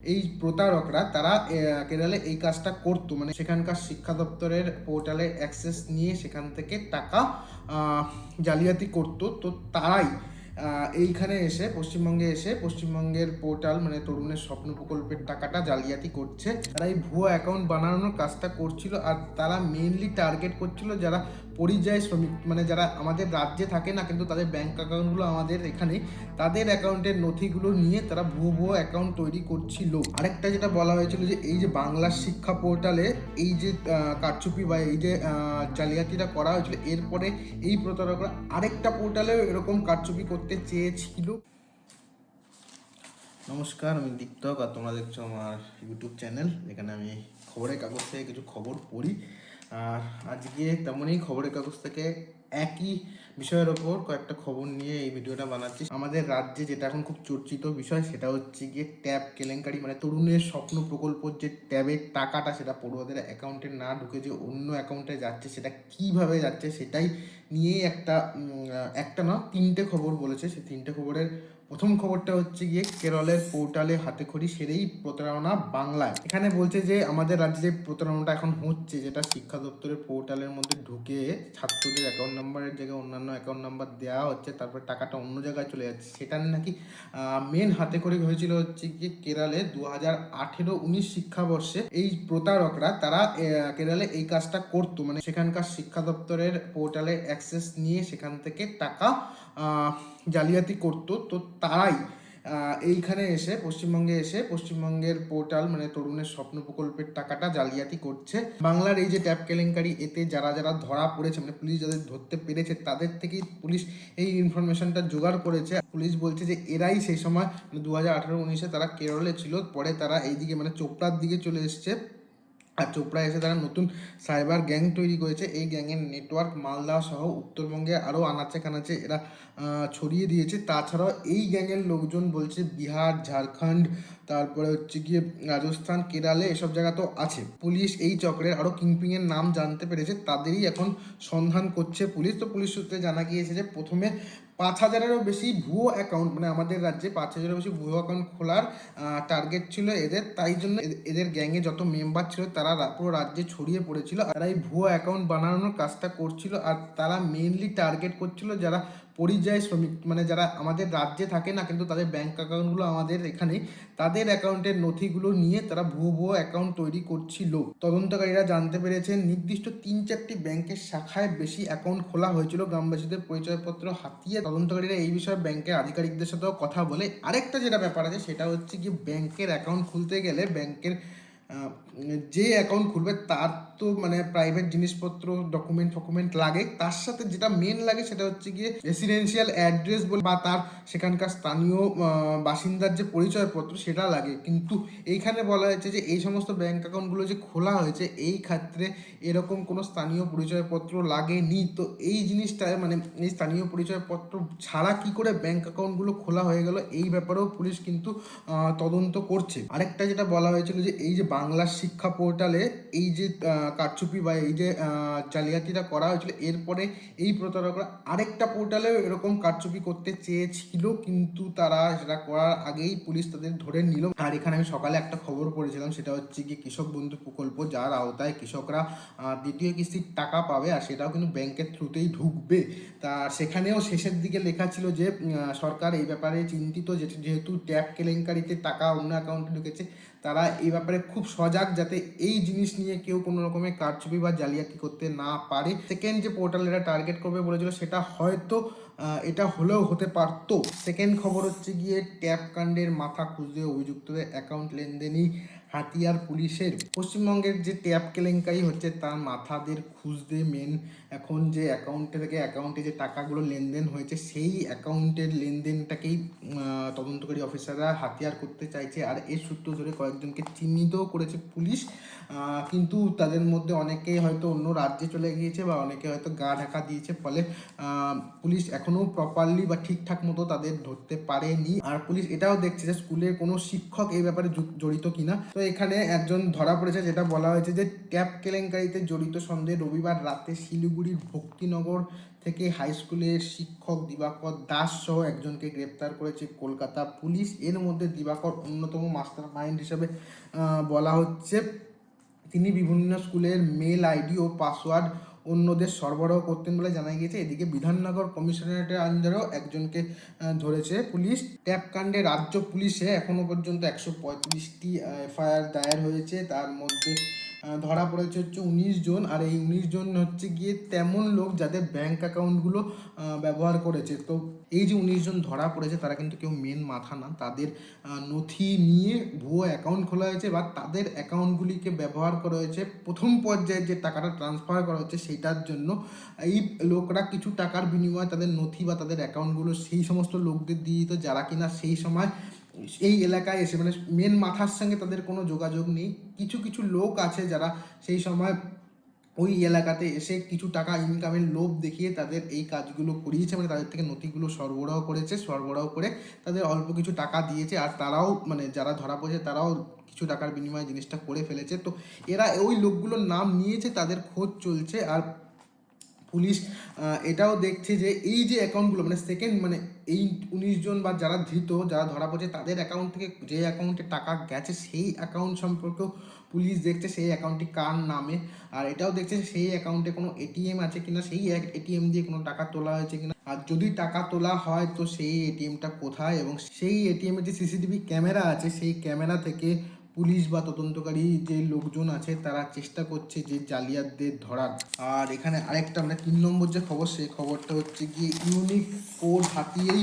এই প্রতারকরা, তারা কেরালে এই কাজটা করতো। মানে সেখানকার শিক্ষা দপ্তরের পোর্টালে অ্যাক্সেস নিয়ে সেখান থেকে টাকা জালিয়াতি করতো। তো তারাই এইখানে এসে, পশ্চিমবঙ্গে এসে, পশ্চিমবঙ্গের পোর্টাল মানে তরুণের স্বপ্ন প্রকল্পের টাকাটা জালিয়াতি করছে। তারা এই ভুয়ো অ্যাকাউন্ট বানানোর কাজটা করছিল, আর তারা মেইনলি টার্গেট করছিল যারা পরিযায়ী শ্রমিক মানে যারা আমাদের রাজ্যে থাকে না, কিন্তু তাদের ব্যাংক অ্যাকাউন্টগুলো আমাদের এখানে, তাদের অ্যাকাউন্টের নথিগুলো নিয়ে তারা ভুয়ো ভুয়ো অ্যাকাউন্ট তৈরি করছিল। আরেকটা যেটা বলা হয়েছিল যে, এই যে বাংলা শিক্ষা পোর্টালে এই যে কারচুপি বা এই যে জালিয়াতিটা করা হয়েছিল, এরপরে এই প্রতারকরা আরেকটা পোর্টালেও এরকম কারচুপি করতে চেয়েছিল। নমস্কার, আমি দীপ্তক, আর তোমরা দেখছ আমার ইউটিউব চ্যানেল এখানে আমি খবরের কাগজ থেকে কিছু খবর পড়ি। আর আজকে তেমনই খবরের কাগজ থেকে একই বিষয়ের ওপর কয়েকটা খবর নিয়ে এই ভিডিওটা বানাচ্ছি। আমাদের রাজ্যে যেটা এখন খুব চর্চিত বিষয় সেটা হচ্ছে গিয়ে ট্যাব কেলেঙ্কারি মানে তরুণের স্বপ্ন প্রকল্পর যে ট্যাবের টাকাটা সেটা পড়ুয়াদের অ্যাকাউন্টে না ঢুকে যে অন্য অ্যাকাউন্টে যাচ্ছে সেটা কীভাবে যাচ্ছে সেটাই নিয়েই একটা একটা না, তিনটে খবর বলেছে। সেই তিনটে খবরের প্রথম খবরটা হচ্ছে গিয়ে কেরলের পোর্টালে হাতে খড়ি সেরেই প্রতারণা বাংলায়। এখানে বলছে যে, আমাদের রাজ্যে যে প্রতারণাটা এখন হচ্ছে, যেটা শিক্ষা দপ্তরের পোর্টালের মধ্যে ঢুকে ছাত্রদের অ্যাকাউন্ট নাম্বারের জায়গায় অন্যান্য অ্যাকাউন্ট নাম্বার দেওয়া হচ্ছে, তারপরে টাকাটা অন্য জায়গায় চলে যাচ্ছে। সেটা নাকি মেন হাতে খড়ি হয়েছিল হচ্ছে গিয়ে কেরালে দু হাজার আঠেরো উনিশ শিক্ষাবর্ষে এই প্রতারকরা, তারা কেরালে এই কাজটা করতো। মানে সেখানকার শিক্ষা দপ্তরের পোর্টালে অ্যাক্সেস নিয়ে সেখান থেকে টাকা জালিয়াতি করতো, তো তারাই এইখানে এসে, পশ্চিমবঙ্গে এসে, পশ্চিমবঙ্গের পোর্টাল মানে তরুণের স্বপ্ন প্রকল্পের টাকাটা জালিয়াতি করছে। বাংলার এই যে ট্যাপ কেলেঙ্কারি, এতে যারা যারা ধরা পড়েছে মানে পুলিশ যাদের ধরতে পেরেছে, তাদের থেকেই পুলিশ এই ইনফরমেশনটা জোগাড় করেছে। পুলিশ বলছে যে এরাই সেই সময় মানে দু হাজার আঠারো উনিশে তারা কেরলে ছিল, পরে তারা এইদিকে মানে চোপড়ার দিকে চলে এসছে। আর চোপড়া এসে তারা নতুন সাইবার গ্যাং তৈরি করেছে। এই গ্যাংয়ের নেটওয়ার্ক মালদা সহ উত্তরবঙ্গে আরও আনাচে কানাচে এরা ছড়িয়ে দিয়েছে। তাছাড়াও এই গ্যাংয়ের লোকজন বলছে বিহার, ঝাড়খণ্ড, তারপরে হচ্ছে গিয়ে রাজস্থান, কেরালে এসব জায়গা তো আছে। পুলিশ এই চক্রের আরও কিংপিংয়ের নাম জানতে পেরেছে। তাদেরই এখন সন্ধান করছে পুলিশ। তো পুলিশ সূত্রে জানা গিয়েছে যে প্রথমে পাঁচ হাজারেরও বেশি ভুয়ো অ্যাকাউন্ট মানে আমাদের রাজ্যে পাঁচ হাজারের বেশি ভুয়ো অ্যাকাউন্ট খোলার টার্গেট ছিল এদের। তাই জন্য এদের- গ্যাংয়ে যত মেম্বার ছিল, তারা পুরো রাজ্যে ছড়িয়ে পড়েছিল। আর এই ভুয়ো অ্যাকাউন্ট বানানোর কাজটা করছিল। আর তারা মেইনলি টার্গেট করছিল যারা পরিযায়ী শ্রমিক মানে যারা আমাদের রাজ্যে থাকে না, কিন্তু তাদের ব্যাংক অ্যাকাউন্টগুলো আমাদের এখানে, তাদের অ্যাকাউন্টের নথিগুলো নিয়ে তারা ভুয়ো ভুয়ো অ্যাকাউন্ট তৈরি করছিল। তদন্তকারীরা জানতে পেরেছেন, নির্দিষ্ট তিন চারটি ব্যাংকের শাখায় বেশি অ্যাকাউন্ট খোলা হয়েছিল। গ্রামবাসীদের পরিচয়পত্র হাতিয়ে তদন্তকারীরা এই বিষয়ে ব্যাংকের আধিকারিকদের সাথেও কথা বলে। আরেকটা যেটা ব্যাপার আছে, সেটা হচ্ছে কি ব্যাংকের অ্যাকাউন্ট খুলতে গেলে ব্যাংকের যে অ্যাকাউন্ট খুলবে তার তো মানে প্রাইভেট জিনিসপত্র ডকুমেন্ট ফকুমেন্ট লাগে। তার সাথে যেটা মেন লাগে সেটা হচ্ছে গিয়ে রেসিডেন্সিয়াল অ্যাড্রেস বলে বা তার সেখানকার স্থানীয় বাসিন্দার যে পরিচয়পত্র সেটা লাগে। কিন্তু এইখানে বলা হয়েছে যে এই সমস্ত ব্যাংক অ্যাকাউন্টগুলো যে খোলা হয়েছে, এই ক্ষেত্রে এরকম কোনো স্থানীয় পরিচয়পত্র লাগেনি। তো এই জিনিসটা মানে এই স্থানীয় পরিচয়পত্র ছাড়া কি করে ব্যাংক অ্যাকাউন্টগুলো খোলা হয়ে গেল? এই ব্যাপারেও পুলিশ কিন্তু তদন্ত করছে। আরেকটা যেটা বলা হয়েছিল যে এই যে বাংলা শিক্ষা পোর্টালে এই যে কারচুপি বা এই যে জালিয়াতিটা করা হয়েছিল, এরপরে এই প্রতারকরা আরেকটা পোর্টালেও এরকম কারচুপি করতে চেয়েছিল, কিন্তু তারা সেটা করার আগেই পুলিশ তাদের ধরে নিল। আর এখানে আমি সকালে একটা খবর পড়েছিলাম, সেটা হচ্ছে কি কৃষক বন্ধু প্রকল্প, যার আওতায় কৃষকরা দ্বিতীয় কিস্তির টাকা পাবে আর সেটাও কিন্তু ব্যাংকের থ্রুতেই ঢুকবে। তা সেখানেও শেষের দিকে লেখা ছিল যে সরকার এই ব্যাপারে চিন্তিত যেহেতু ট্যাপ কেলেঙ্কারিতে টাকা অন্য অ্যাকাউন্টে ঢুকেছে, তারা এই ব্যাপারে খুব সজাগ যাতে এই জিনিস নিয়ে কেউ কোনো রকমের কারচুপি বা জালিয়াতি করতে না পারে। সেকেন্ড যে পোর্টাল এটা টার্গেট করবে বলেছিল সেটা হয়তো এটা হলেও হতে পারতো। সেকেন্ড খবর হচ্ছে গিয়ে ট্যাপ কাণ্ডের মাথা খুঁজতে অভিযুক্তদের অ্যাকাউন্ট লেনদেনই হাতিয়ার পুলিশের পশ্চিমবঙ্গের যে ট্যাপ কেলেঙ্কারি হচ্ছে তার মাথাদের খুঁজতে মেন এখন যে অ্যাকাউন্টে থেকে অ্যাকাউন্টে যে টাকাগুলো লেনদেন হয়েছে, সেই অ্যাকাউন্টের লেনদেনটাকেই তদন্তকারী অফিসাররা হাতিয়ার করতে চাইছে। আর এর সূত্র ধরে কয়েকজনকে চিহ্নিতও করেছে পুলিশ। কিন্তু তাদের মধ্যে অনেকেই হয়তো অন্য রাজ্যে চলে গিয়েছে বা অনেকে হয়তো গা ঢাকা দিয়েছে। ফলে পুলিশ এখনও প্রপারলি বা ঠিকঠাক মতো তাদের ধরতে পারেনি। আর পুলিশ এটাও দেখছে যে স্কুলের কোনো শিক্ষক এই ব্যাপারে জড়িত কিনা। তো এখানে একজন ধরা পড়েছে যেটা বলা হয়েছে যে ট্যাপ কেলেঙ্কারিতে জড়িত সন্দেহে রবিবার রাতে শিলিগুড়ির ভক্তিনগর থেকে হাই স্কুলের শিক্ষক দিবাকর দাস সহ একজনকে গ্রেপ্তার করেছে কলকাতা পুলিশ। এর মধ্যে দিবাকর অন্যতম মাস্টার মাইন্ড হিসেবে বলা হচ্ছে। তিনি বিভিন্ন স্কুলের মেল আইডি ও পাসওয়ার্ড অন্যদের সরবরাহ করতেন বলে জানা গিয়েছে। এদিকে বিধাননগর কমিশনারেটের আন্ডারেও একজনকে ধরেছে পুলিশ। ট্যাপ কাণ্ডে রাজ্য পুলিশে এখনও পর্যন্ত একশো পঁয়ত্রিশটি এফআইআর দায়ের হয়েছে। তার মধ্যে ধরা পড়েছে হচ্ছে উনিশ জন, আর এই উনিশ জন হচ্ছে গিয়ে তেমন লোক যাদের ব্যাংক অ্যাকাউন্টগুলো ব্যবহার করেছে। তো এই যে উনিশ জন ধরা পড়েছে, তারা কিন্তু কেউ মেন মাথা না। তাদের নথি নিয়ে ভুয়ো অ্যাকাউন্ট খোলা হয়েছে, বা তাদের অ্যাকাউন্টগুলিকে ব্যবহার করা হয়েছে। প্রথম পর্যায়ে যে টাকাটা ট্রান্সফার করা হচ্ছে, সেইটার জন্য এই লোকরা কিছু টাকার বিনিময়ে তাদের নথি বা তাদের অ্যাকাউন্টগুলো সেই সমস্ত লোকদের দিয়ে দিত, যারা কিনা সেই সময় এই এলাকায় এসে মানে মেন মাথার সঙ্গে তাদের কোনো যোগাযোগ নেই। কিছু কিছু লোক আছে যারা সেই সময় ওই এলাকাতে এসে কিছু টাকা ইনকামের লোভ দেখিয়ে তাদের এই কাজগুলো করিয়েছে মানে তাদের থেকে নথিগুলো সরবরাহ করেছে, সরবরাহ করে তাদের অল্প কিছু টাকা দিয়েছে। আর তারাও মানে যারা ধরা পড়েছে, তারাও কিছু টাকার বিনিময়ে জিনিসটা করে ফেলেছে। তো এরা ওই লোকগুলোর নাম নিয়েছে, তাদের খোঁজ চলছে। আর পুলিশ এটাও দেখছে যে এই যে অ্যাকাউন্টগুলো মানে সেকেন্ড মানে এই উনিশ জন বা যারা ধৃত, যারা ধরা পড়ছে, তাদের অ্যাকাউন্ট থেকে যে অ্যাকাউন্টে টাকা গেছে, সেই অ্যাকাউন্ট সম্পর্কেও পুলিশ দেখছে সেই অ্যাকাউন্টটি কার নামে। আর এটাও দেখছে সেই অ্যাকাউন্টে কোনো এটিএম আছে কিনা, সেই এটিএম দিয়ে কোনো টাকা তোলা হয়েছে কিনা। আর যদি টাকা তোলা হয়, তো সেই এটিএমটা কোথায়? এবং সেই এটিএমের যে সিসিটিভি ক্যামেরা আছে, সেই ক্যামেরা থেকে পুলিশ বা তদন্তকারী যে লোকজন আছে, তারা চেষ্টা করছে যে জালিয়াতদের ধরার। আর এখানে আরেকটা আমরা তিন নম্বর যে খবর, সেই খবরটা হচ্ছে গিয়ে ইউনিক কোড হাতিয়েই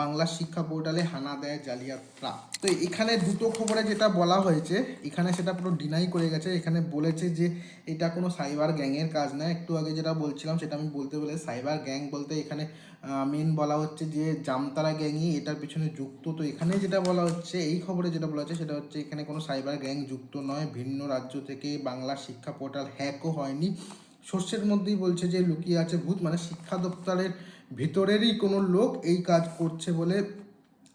বাংলা শিক্ষা পোর্টালে হানা দেয় জালিয়াতরা। তো এখানে দুটো খবরে যেটা বলা হয়েছে, এখানে সেটা পুরো ডিনাই করে গেছে। এখানে বলেছে যে এটা কোনো সাইবার গ্যাংয়ের কাজ না। একটু আগে যেটা বলছিলাম, সেটা আমি বলতে বলে সাইবার গ্যাং বলতে এখানে মেন বলা হচ্ছে যে জামতারা গ্যাংই এটার পিছনে যুক্ত। তো এখানে যেটা বলা হচ্ছে, এই খবরে যেটা বলা হচ্ছে, সেটা হচ্ছে এখানে কোনো সাইবার গ্যাং যুক্ত নয়। ভিন্ন রাজ্য থেকে বাংলা শিক্ষা পোর্টাল হ্যাকও হয়নি। শস্যের মধ্যেই বলছে যে লুকিয়ে আছে ভূত মানে শিক্ষা দপ্তরের ভিতরেরই কোনো লোক এই কাজ করছে বলে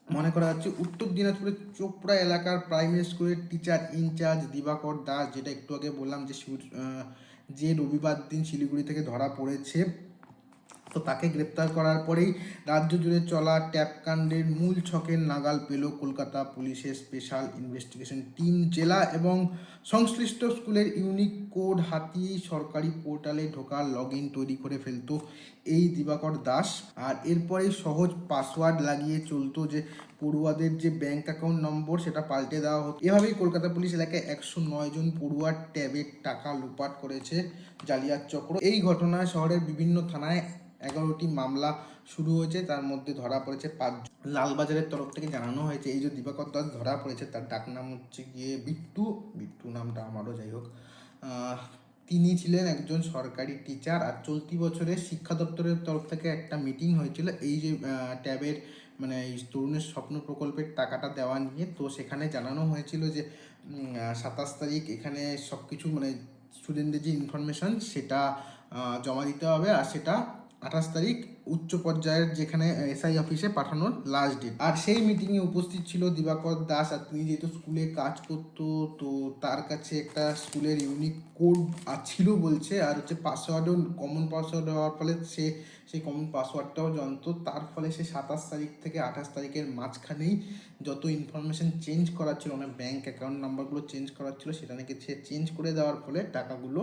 মনে করা হচ্ছে। উত্তর দিনাজপুরের চোপড়া এলাকার প্রাইমারি স্কুলের টিচার ইনচার্জ দিবাকর দাস, যেটা একটু আগে বললাম যে যে রবিবার দিন শিলিগুড়ি থেকে ধরা পড়েছে তো তাকে গ্রেপ্তার করার পরেই রাজ্য জুড়ে চলা ট্যাপকাণ্ডের মূল ছকের নাগাল পেল কলকাতা পুলিশের স্পেশাল ইনভেস্টিগেশন টিম জেলা এবং সংশ্লিষ্ট স্কুলের ইউনিক কোড হাতিয়ে সরকারি পোর্টালে ঢোকার লগ ইন তৈরি করে ফেলতো এই দিবাকর দাস। আর এরপরেই সহজ পাসওয়ার্ড লাগিয়ে চলতো যে পড়ুয়াদের যে ব্যাংক অ্যাকাউন্ট নম্বর সেটা পাল্টে দেওয়া হতো। এভাবেই কলকাতা পুলিশ এলাকায় একশো নয় জন পড়ুয়ার ট্যাবের টাকা লোপাট করেছে জালিয়াত চক্র। এই ঘটনায় শহরের বিভিন্ন থানায় এগারোটি মামলা শুরু হয়েছে, তার মধ্যে ধরা পড়েছে পাঁচ লালবাজারের তরফ থেকে জানানো হয়েছে, এই যে দিবাকর দাস ধরা পড়েছে, তার ডাক নাম হচ্ছে গিয়ে বিট্টু। বিট্টু নামটা আমারও যাই হোক। তিনি ছিলেন একজন সরকারি টিচার আর চলতি বছরে শিক্ষা দপ্তরের তরফ থেকে একটা মিটিং হয়েছিল, এই যে ট্যাবের মানে এই তরুণের স্বপ্ন প্রকল্পের টাকাটা দেওয়া নিয়ে। তো সেখানে জানানো হয়েছিল যে সাতাশ তারিখ এখানে সব কিছু মানে স্টুডেন্টদের যে ইনফরমেশন সেটা জমা দিতে হবে আর সেটা আঠাশ তারিখ উচ্চ পর্যায়ের যেখানে এসআই অফিসে পাঠানোর লাস্ট ডেট আর সেই মিটিংয়ে উপস্থিত ছিল দিবাকর দাস, আর তিনি যেহেতু স্কুলে কাজ করতো, তো তার কাছে একটা স্কুলের ইউনিক কোড ছিল বলছে, আর হচ্ছে পাসওয়ার্ডও কমন পাসওয়ার্ড হওয়ার ফলে সে, সেই কমন পাসওয়ার্ডটাও জানতো। তার ফলে সে সাতাশ তারিখ থেকে আঠাশ তারিখের মাঝখানেই যত ইনফরমেশন চেঞ্জ করার ছিল মানে ব্যাংক অ্যাকাউন্ট নাম্বারগুলো চেঞ্জ করার ছিল, সেটা নাকি সে চেঞ্জ করে দেওয়ার ফলে টাকাগুলো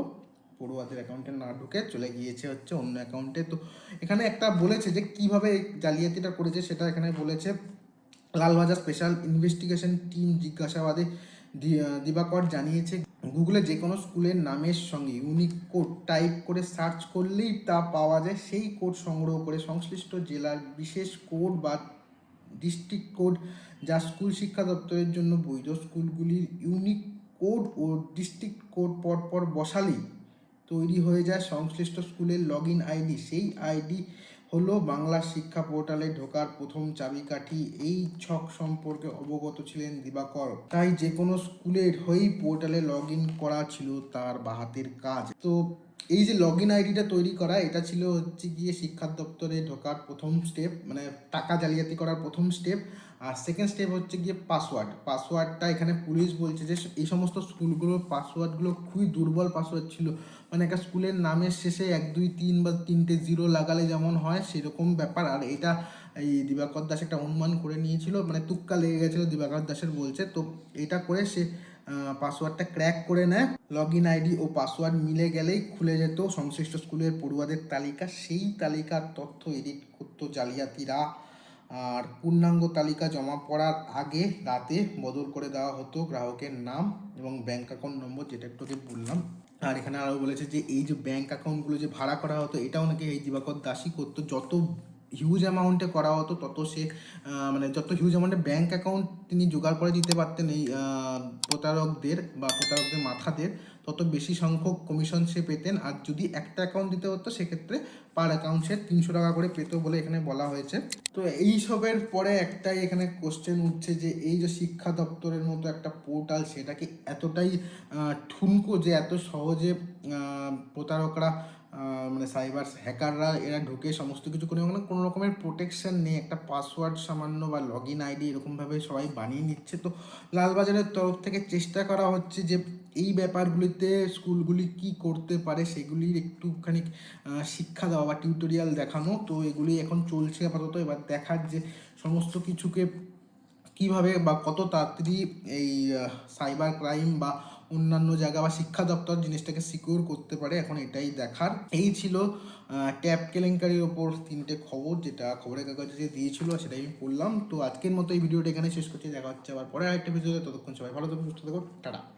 পড়ুয়াদের অ্যাকাউন্টে না ঢুকে চলে গিয়েছে হচ্ছে অন্য অ্যাকাউন্টে তো এখানে একটা বলেছে যে কীভাবে জালিয়াতিটা করেছে সেটা এখানে বলেছে, লালবাজার স্পেশাল ইনভেস্টিগেশন টিম জিজ্ঞাসাবাদে দিবাকর জানিয়েছে, গুগলে যে কোনো স্কুলের নামের সঙ্গে ইউনিক কোড টাইপ করে সার্চ করলেই তা পাওয়া যায়। সেই কোড সংগ্রহ করে সংশ্লিষ্ট জেলার বিশেষ কোড বা ডিস্ট্রিক্ট কোড যা স্কুল শিক্ষা দপ্তরের জন্য বৈধ স্কুলগুলির ইউনিক কোড ও ডিস্ট্রিক্ট কোড পরপর বসালেই তৈরি হয়ে যায় সংশ্লিষ্ট স্কুলের লগ ইন আইডি। সেই আইডি হলো বাংলা শিক্ষা পোর্টালে ঢোকার প্রথম চাবিকাঠি। এই ছক সম্পর্কে অবগত ছিলেন দিবাকর। তাই যে কোনো স্কুলের হয়েই পোর্টালে লগ ইন করা ছিল তার বাহাতের কাজ। তো এই যে লগ ইন আইডিটা তৈরি করা, এটা ছিল হচ্ছে গিয়ে শিক্ষা দপ্তরে ঢোকার প্রথম স্টেপ মানে টাকা জালিয়াতি করার প্রথম স্টেপ। আর সেকেন্ড স্টেপ হচ্ছে গিয়ে পাসওয়ার্ড পাসওয়ার্ডটা এখানে পুলিশ বলছে যে এই সমস্ত স্কুলগুলোর পাসওয়ার্ডগুলো খুবই দুর্বল পাসওয়ার্ড ছিল। মানে একটা স্কুলের নামের শেষে এক, দুই, তিন বা তিনটে জিরো লাগালে যেমন হয় সেরকম ব্যাপার। আর এটা এই দিবাকর দাস একটা অনুমান করে নিয়েছিল। মানে তুক্কা লেগে গেছিল দিবাকর দাসের বলছে। তো এটা করে সে পাসওয়ার্ডটা ক্র্যাক করে নেয়। লগ ইন আইডি ও পাসওয়ার্ড মিলে গেলেই খুলে যেত। সংশ্লিষ্ট স্কুলের পড়ুয়াদের তালিকা। সেই তালিকার তথ্য এডিট করতো জালিয়াতিরা। আর পূর্ণাঙ্গ তালিকা জমা পড়ার আগে রাতে বদল করে দেওয়া হতো গ্রাহকের নাম এবং ব্যাংক অ্যাকাউন্ট নম্বর, যেটা একটু বললাম। আর এখানে আরও বলেছে যে, এই যে ব্যাংক অ্যাকাউন্টগুলো যে ভাড়া করা হতো, এটাও নাকি এই দিবাকর দাসই করতো। যত হিউজ অ্যামাউন্টে করা হতো, তত সে মানে যত হিউজ অ্যামাউন্টে ব্যাঙ্ক অ্যাকাউন্ট তিনি জোগাড় করে দিতে পারতেন এই প্রতারকদের বা প্রতারকদের মাথাদের। তত বেশি সংখ্যক কমিশন সে পেতেন। আর যদি একটা অ্যাকাউন্ট দিতে হতো, সেক্ষেত্রে পার অ্যাকাউন্ট সে তিনশো টাকা করে পেত বলে এখানে বলা হয়েছে। তো এইসবের পরে একটাই এখানে কোশ্চেন উঠছে যে, এই যে শিক্ষা দপ্তরের মতো একটা পোর্টাল সেটাকে এতটাই ঠুনকো যে এত সহজে প্রতারকরা মানে সাইবার হ্যাকাররা এরা ঢুকে সমস্ত কিছু করে মানে কোনো রকমের প্রোটেকশন নেই। একটা পাসওয়ার্ড সামান্য বা লগ ইন আইডি এরকমভাবে সবাই বানিয়ে নিচ্ছে। তো লালবাজারের তরফ থেকে চেষ্টা করা হচ্ছে যে এই ব্যাপারগুলিতে স্কুলগুলি কি করতে পারে সেগুলির একটুখানি শিক্ষা দেওয়া বা টিউটোরিয়াল দেখানো। তো এগুলি এখন চলছে আপাতত। এবার দেখার যে সমস্ত কিছুকে কীভাবে বা কত তাড়াতাড়ি এই সাইবার ক্রাইম বা অন্যান্য জায়গা বা শিক্ষা দপ্তর জিনিসটাকে সিকিউর করতে পারে, এখন এটাই দেখার। এই ছিল ট্যাপ কেলেঙ্কারির ওপর তিনটে খবর, যেটা খবরের কাগজে যে দিয়েছিল সেটাই আমি পড়লাম। তো আজকের মতো এই ভিডিওটা এখানে শেষ করছি। দেখা হচ্ছে আবার পরে আরেকটা ভিডিওতে ততক্ষণ সবাই ভালো থাকুন, সুস্থ থাকুন। টাটা।